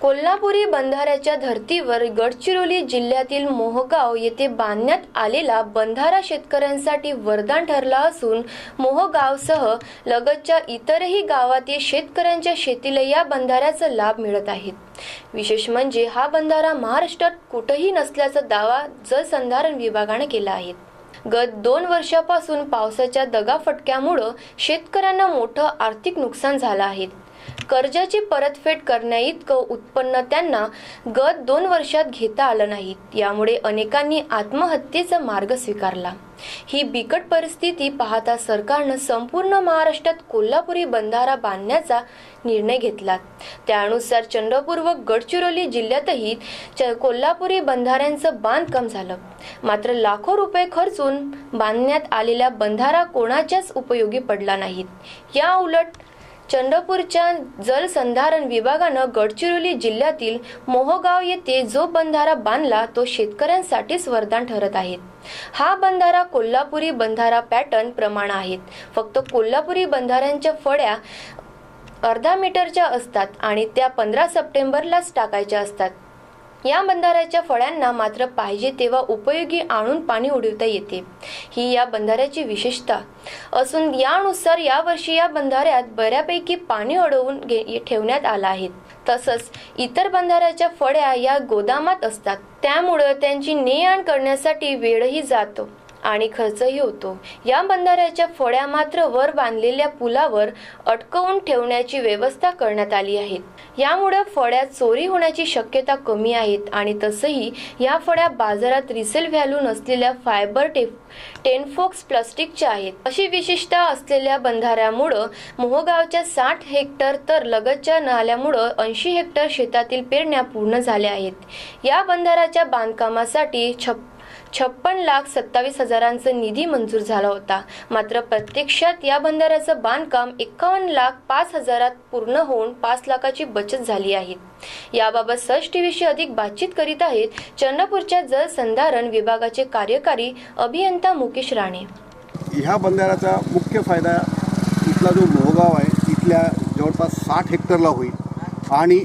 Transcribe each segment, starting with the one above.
कोल्हापुरी बंधाऱ्याच्या धर्तीवर गडचिरोली जिल्ह्यातील मोहगाव येथे बांधण्यात आलेला बंधारा शेतकऱ्यांसाठी वरदान ठरला असून मोहगावसह लगतच्या इतरही गावातील शेतकऱ्यांच्या शेतीला या बंधाऱ्याचा लाभ मिळत आहेत विशेष म्हणजे हा बंधारा महाराष्ट्रात कुठंही नसल्याचा दावा जलसंधारण विभागाने केला आहे. गत दोन वर्षापासून पावसाच्या दगाफटक्यामुळं शेतकऱ्यांना मोठं आर्थिक नुकसान झालं आहे. कर्जाची परतफेड करण्याइतकं उत्पन्न त्यांना गत दोन वर्षात घेता आलं नाही. यामुळे अनेकांनी आत्महत्येचा मार्ग स्वीकारला. ही बिकट परिस्थिती पाहता सरकारनं संपूर्ण महाराष्ट्रात कोल्हापुरी बंधारा बांधण्याचा निर्णय घेतला. त्यानुसार चंद्रपूर व गडचिरोली जिल्ह्यातही च- कोल्हापुरी बंधाऱ्यांचं बांधकाम झालं. मात्र लाखो रुपये खर्चून बांधण्यात आलेला बंधारा कोणाच्याच उपयोगी पडला नाहीत या उलट चंद्रपूरच्या जलसंधारण विभागानं गडचिरोली जिल्ह्यातील मोहगाव येथे जो बंधारा बांधला तो शेतकऱ्यांसाठीच वरदान ठरत आहे हा बंधारा कोल्हापुरी बंधारा पॅटर्न प्रमाण आहेत. फक्त कोल्हापुरी बंधाऱ्यांच्या फड्या अर्धा मीटरच्या असतात आणि त्या पंधरा सप्टेंबरलाच टाकायच्या असतात. या बंधाऱ्याच्या फळ्यांना मात्र पाहिजे तेव्हा उपयोगी आणून पाणी उडवता येते. ही या बंधाऱ्याची विशेषता. असून यानुसार यावर्षी या बंधाऱ्यात बऱ्यापैकी पाणी अडवून घे- ठेवण्यात आलं आहे. तसंच इतर बंधाऱ्याच्या फळ्या या गोदामात असतात. त्यामुळं त्यांची ने आण करण्यासाठी वेळही जातो. आणि खर्चही होतो. या बंधाऱ्याच्या फळ्या मात्र वर बांधलेल्या पुलावर अटकवून ठेवण्याची व्यवस्था करण्यात आली आहे. यामुळे फळ्या चोरी होण्याची शक्यता कमी आहेत आणि तसंही या फळ्या बाजारात रिसेल व्हॅल्यू नसलेल्या फायबर टेफ टेनफोक्स प्लास्टिकच्या आहेत. अशी विशेषता असलेल्या बंधाऱ्यामुळं मोहगावच्या साठ हेक्टर तर लगतच्या नाल्यामुळं ऐंशी हेक्टर शेतातील पेरण्या पूर्ण झाल्या आहेत. या बंधाऱ्याच्या बांधकामासाठी छप छप्पन लाख सत्तावीस हजारांचा निधी मंजूर झाला होता. मात्र प्रत्यक्षात या बंधाऱ्याचं बांधकाम एकावन्न लाख पाच हजारात पूर्ण होऊन पाच लाखाची बचत झाली आहे. याबाबत सच टीव्हीशी अधिक बातचीत करीत आहेत चंद्रपूरच्या जलसंधारण विभागाचे कार्यकारी अभियंता मुकेश राणे. ह्या बंधाऱ्याचा मुख्य फायदा इथला जो मोहगाव आहे इथल्या जवळपास साठ हेक्टरला होईल. आणि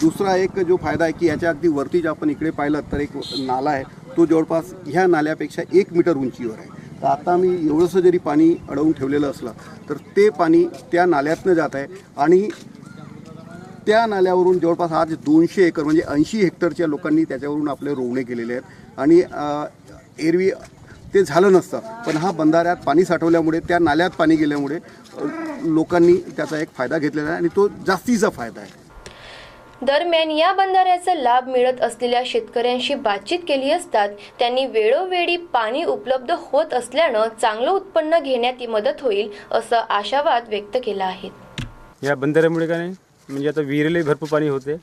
दुसरा एक जो फायदा आहे की याच्या अगदी वरती जर आपण इकडे पाहिलं तर एक नाला आहे. तो जवळपास ह्या नाल्यापेक्षा एक मीटर उंचीवर आहे. तर आता मी एवढंसं जरी पाणी अडवून ठेवलेलं असलं तर ते पाणी त्या नाल्यातनं जात आहे आणि त्या नाल्यावरून जवळपास आज दोनशे एकर म्हणजे ऐंशी हेक्टरच्या लोकांनी त्याच्यावरून आपले रोवणे केलेले आहेत. आणि एरवी ते झालं नसतं पण हा बंधाऱ्यात पाणी साठवल्यामुळे त्या नाल्यात पाणी गेल्यामुळे लोकांनी त्याचा एक फायदा घेतलेला आहे आणि तो जास्तीचा फायदा आहे. दरम्यान या बंधाऱ्याचा लाभ मिळत असलेल्या शेतकऱ्यांशी बातचीत केली असतात. त्यांनी वेळोवेळी पाणी उपलब्ध होत असल्यानं चांगलं उत्पन्न घेण्यात मदत होईल असं आशावाद व्यक्त केला आहे. या बंधाऱ्यामुळे काय नाही? म्हणजे आता विहिरीलाही भरपूर पाणी होते.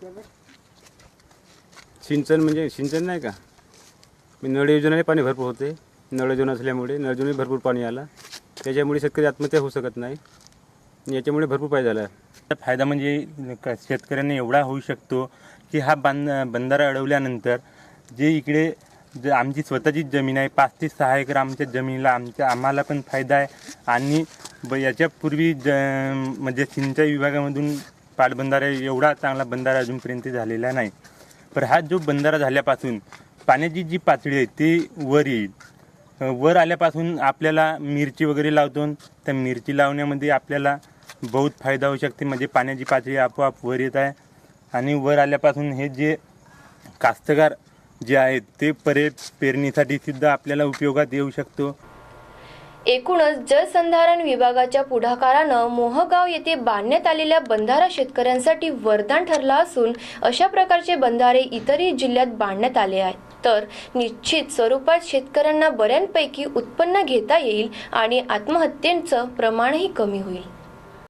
सिंचन म्हणजे सिंचन नाही का? मी नळ योजनाने पाणी भरपूर होते. नळ योजना असल्यामुळे नळ योजनेत भरपूर पाणी आला. त्याच्यामुळे शेतकरी आत्महत्या होऊ शकत नाही. याच्यामुळे भरपूर पाणी झाला. आहे फायदा म्हणजे क- शेतकऱ्यांना एवढा होऊ शकतो की हा बांध बंधारा अडवल्यानंतर जे इकडे जे आमची स्वतःची जमीन आहे पाच ते सहा एकर आमच्या जमिनीला आमच्या आम्हाला पण फायदा आहे. आणि ब याच्यापूर्वी ज म्हणजे सिंचाई विभागामधून पाटबंधारा एवढा चांगला बंधारा अजूनपर्यंत झालेला नाही. पण हा जो बंधारा झाल्यापासून पाण्याची जी पातळी आहे ती वर येईल. वर आल्यापासून आपल्याला मिरची वगैरे लावतो तर मिरची लावण्यामध्ये आपल्याला बहुत फायदा होऊ शकते. म्हणजे पाण्याची पातळी आपोआप वर येत आहे. आणि वर आल्यापासून हे जे कास्तकार जे आहेत ते परे पेरणीसाठी सुद्धा आपल्याला उपयोगात येऊ शकतो. एकूणच जलसंधारण विभागाच्या पुढाकारानं मोहगाव येथे बांधण्यात आलेल्या बंधारा शेतकऱ्यांसाठी वरदान ठरला असून अशा प्रकारचे बंधारे इतरही जिल्ह्यात बांधण्यात आले आहेत. तर निश्चित स्वरूपात शेतकऱ्यांना बऱ्यापैकी उत्पन्न घेता येईल आणि आत्महत्येचं प्रमाणही कमी होईल.